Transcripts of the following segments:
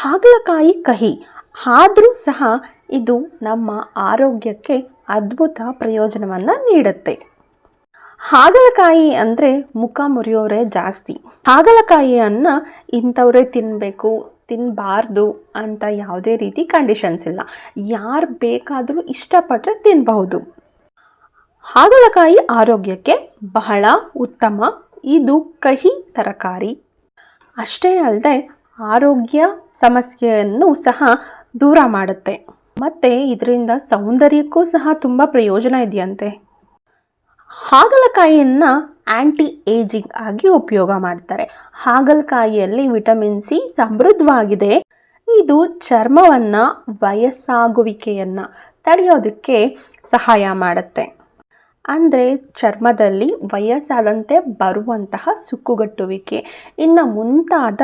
ಹಾಗಲಕಾಯಿ ಕಹಿ. ಆದರೂ ಸಹ ಇದು ನಮ್ಮ ಆರೋಗ್ಯಕ್ಕೆ ಅದ್ಭುತ ಪ್ರಯೋಜನವನ್ನು ನೀಡುತ್ತೆ. ಹಾಗಲಕಾಯಿ ಅಂದರೆ ಮುಖ ಮುರಿಯೋರೇ ಜಾಸ್ತಿ. ಹಾಗಲಕಾಯಿಯನ್ನು ಇಂಥವರೇ ತಿನ್ನಬೇಕು ತಿನ್ನಬಾರ್ದು ಅಂತ ಯಾವುದೇ ರೀತಿ ಕಂಡೀಷನ್ಸ್ ಇಲ್ಲ. ಯಾರು ಬೇಕಾದರೂ ಇಷ್ಟಪಟ್ಟರೆ ತಿನ್ನಬಹುದು ಹಾಗಲಕಾಯಿ ಆರೋಗ್ಯಕ್ಕೆ ಬಹಳ ಉತ್ತಮ. ಇದು ಕಹಿ ತರಕಾರಿ. ಅಷ್ಟೇ ಅಲ್ಲದೆ ಆರೋಗ್ಯ ಸಮಸ್ಯೆಯನ್ನು ಸಹ ದೂರ ಮಾಡುತ್ತೆ. ಮತ್ತು ಇದರಿಂದ ಸೌಂದರ್ಯಕ್ಕೂ ಸಹ ತುಂಬ ಪ್ರಯೋಜನ ಇದೆಯಂತೆ. ಹಾಗಲಕಾಯಿಯನ್ನು ಆ್ಯಂಟಿ ಏಜಿಂಗ್ ಆಗಿ ಉಪಯೋಗ ಮಾಡ್ತಾರೆ. ಹಾಗಲಕಾಯಿಯಲ್ಲಿ ವಿಟಮಿನ್ ಸಿ ಸಮೃದ್ಧವಾಗಿದೆ. ಇದು ಚರ್ಮವನ್ನು ವಯಸ್ಸಾಗುವಿಕೆಯನ್ನು ತಡೆಯೋದಕ್ಕೆ ಸಹಾಯ ಮಾಡುತ್ತೆ. ಅಂದರೆ ಚರ್ಮದಲ್ಲಿ ವಯಸ್ಸಾದಂತೆ ಬರುವಂತಹ ಸುಕ್ಕುಗಟ್ಟುವಿಕೆ, ಇನ್ನು ಮುಂತಾದ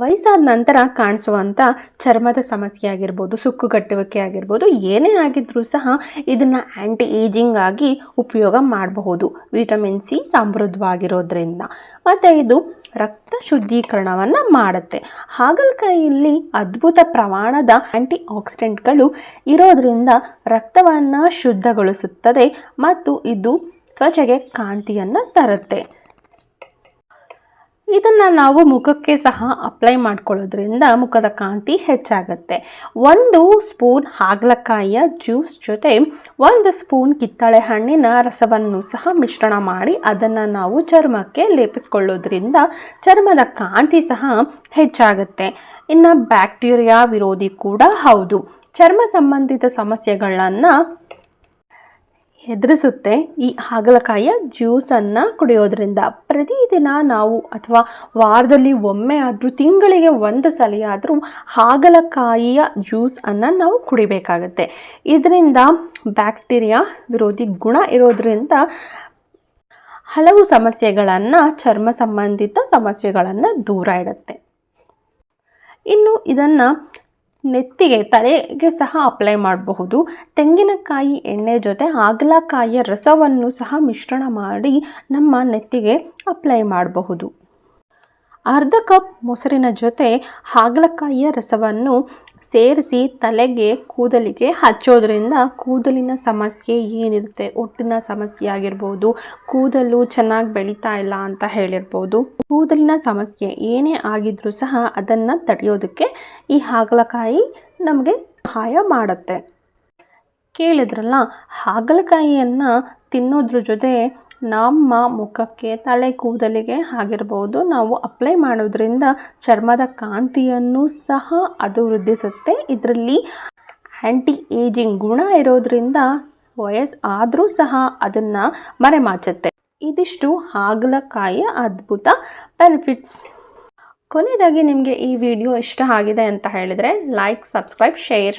ವಯಸ್ಸಾದ ನಂತರ ಕಾಣಿಸುವಂಥ ಚರ್ಮದ ಸಮಸ್ಯೆ ಆಗಿರ್ಬೋದು ಸುಕ್ಕುಗಟ್ಟುವಿಕೆ ಆಗಿರ್ಬೋದು, ಏನೇ ಆಗಿದ್ರೂ ಸಹ ಇದನ್ನು ಆ್ಯಂಟಿ ಏಜಿಂಗ್ ಆಗಿ ಉಪಯೋಗ ಮಾಡಬಹುದು. ವಿಟಮಿನ್ ಸಿ ಸಮೃದ್ಧವಾಗಿರೋದ್ರಿಂದ. ಮತ್ತು ಇದು ರಕ್ತ ಶುದ್ಧೀಕರಣವನ್ನು ಮಾಡುತ್ತೆ. ಹಾಗಲಕಾಯಿಯಲ್ಲಿ ಅದ್ಭುತ ಪ್ರಮಾಣದ ಆ್ಯಂಟಿ ಆಕ್ಸಿಡೆಂಟ್ಗಳು ಇರೋದ್ರಿಂದ ರಕ್ತವನ್ನು ಶುದ್ಧಗೊಳಿಸುತ್ತದೆ ಮತ್ತು ಇದು ತ್ವಚೆಗೆ ಕಾಂತಿಯನ್ನು ತರುತ್ತೆ. ಇದನ್ನು ನಾವು ಮುಖಕ್ಕೆ ಸಹ ಅಪ್ಲೈ ಮಾಡ್ಕೊಳ್ಳೋದ್ರಿಂದ ಮುಖದ ಕಾಂತಿ ಹೆಚ್ಚಾಗುತ್ತೆ. ಒಂದು ಸ್ಪೂನ್ ಹಾಗಲಕಾಯಿಯ ಜ್ಯೂಸ್ ಜೊತೆ ಒಂದು ಸ್ಪೂನ್ ಕಿತ್ತಳೆ ಹಣ್ಣಿನ ರಸವನ್ನು ಸಹ ಮಿಶ್ರಣ ಮಾಡಿ ಅದನ್ನು ನಾವು ಚರ್ಮಕ್ಕೆ ಲೇಪಿಸ್ಕೊಳ್ಳೋದ್ರಿಂದ ಚರ್ಮದ ಕಾಂತಿ ಸಹ ಹೆಚ್ಚಾಗುತ್ತೆ. ಇನ್ನು ಬ್ಯಾಕ್ಟೀರಿಯಾ ವಿರೋಧಿ ಕೂಡ ಹೌದು. ಚರ್ಮ ಸಂಬಂಧಿತ ಸಮಸ್ಯೆಗಳನ್ನು ಹೆದರಿಸುತ್ತೆ. ಈ ಹಾಗಲಕಾಯಿಯ ಜ್ಯೂಸನ್ನು ಕುಡಿಯೋದ್ರಿಂದ ಪ್ರತಿದಿನ ನಾವು ಅಥವಾ ವಾರದಲ್ಲಿ ಒಮ್ಮೆ ಆದರೂ ತಿಂಗಳಿಗೆ ಒಂದು ಸಲ ಆದರೂ ಹಾಗಲಕಾಯಿಯ ಜ್ಯೂಸನ್ನು ನಾವು ಕುಡಿಬೇಕಾಗತ್ತೆ. ಇದರಿಂದ ಬ್ಯಾಕ್ಟೀರಿಯಾ ವಿರೋಧಿ ಗುಣ ಇರೋದ್ರಿಂದ ಹಲವು ಸಮಸ್ಯೆಗಳನ್ನು, ಚರ್ಮ ಸಂಬಂಧಿತ ಸಮಸ್ಯೆಗಳನ್ನು ದೂರ ಇಡುತ್ತೆ. ಇನ್ನು ಇದನ್ನು ನೆತ್ತಿಗೆ, ತಲೆಗೆ ಸಹ ಅಪ್ಲೈ ಮಾಡಬಹುದು. ತೆಂಗಿನಕಾಯಿ ಎಣ್ಣೆ ಜೊತೆ ಹಾಗಲಕಾಯಿಯ ರಸವನ್ನು ಸಹ ಮಿಶ್ರಣ ಮಾಡಿ ನಮ್ಮ ನೆತ್ತಿಗೆ ಅಪ್ಲೈ ಮಾಡಬಹುದು. ಅರ್ಧ ಕಪ್ ಮೊಸರಿನ ಜೊತೆ ಹಾಗಲಕಾಯಿಯ ರಸವನ್ನು ಸೇರಿಸಿ ತಲೆಗೆ ಕೂದಲಿಗೆ ಹಚ್ಚೋದ್ರಿಂದ ಕೂದಲಿನ ಸಮಸ್ಯೆ ಏನಿರುತ್ತೆ? ಒಟ್ಟಿನ ಸಮಸ್ಯೆ ಆಗಿರ್ಬೋದು, ಕೂದಲು ಚೆನ್ನಾಗಿ ಬೆಳೀತಾ ಇಲ್ಲ ಅಂತ ಹೇಳಿರ್ಬೋದು. ಕೂದಲಿನ ಸಮಸ್ಯೆ ಏನೇ ಆಗಿದ್ರೂ ಸಹ ಅದನ್ನು ತಡೆಯೋದಕ್ಕೆ ಈ ಹಾಗಲಕಾಯಿ ನಮಗೆ ಸಹಾಯ ಮಾಡುತ್ತೆ. ಕೇಳಿದ್ರಲ್ಲ, ಹಾಗಲಕಾಯಿಯನ್ನು ತಿನ್ನೋದ್ರ ಜೊತೆ ನಮ್ಮ ಮುಖಕ್ಕೆ ತಲೆ ಕೂದಲಿಗೆ ಆಗಿರ್ಬೋದು, ನಾವು ಅಪ್ಲೈ ಮಾಡೋದ್ರಿಂದ ಚರ್ಮದ ಕಾಂತಿಯನ್ನು ಸಹ ಅದು ವೃದ್ಧಿಸುತ್ತೆ. ಇದರಲ್ಲಿ ಆ್ಯಂಟಿ ಏಜಿಂಗ್ ಗುಣ ಇರೋದ್ರಿಂದ ವಯಸ್ಸು ಆದರೂ ಸಹ ಅದನ್ನು ಮರೆಮಾಚುತ್ತೆ. ಇದಿಷ್ಟು ಹಾಗಲಕಾಯಿಯ ಅದ್ಭುತ ಬೆನಿಫಿಟ್ಸ್ ಕೊನೆಯದಾಗಿ ನಿಮಗೆ ಈ ವಿಡಿಯೋ ಇಷ್ಟ ಆಗಿದೆ ಅಂತ ಹೇಳಿದರೆ ಲೈಕ್ ಸಬ್ಸ್ಕ್ರೈಬ್ ಶೇರ್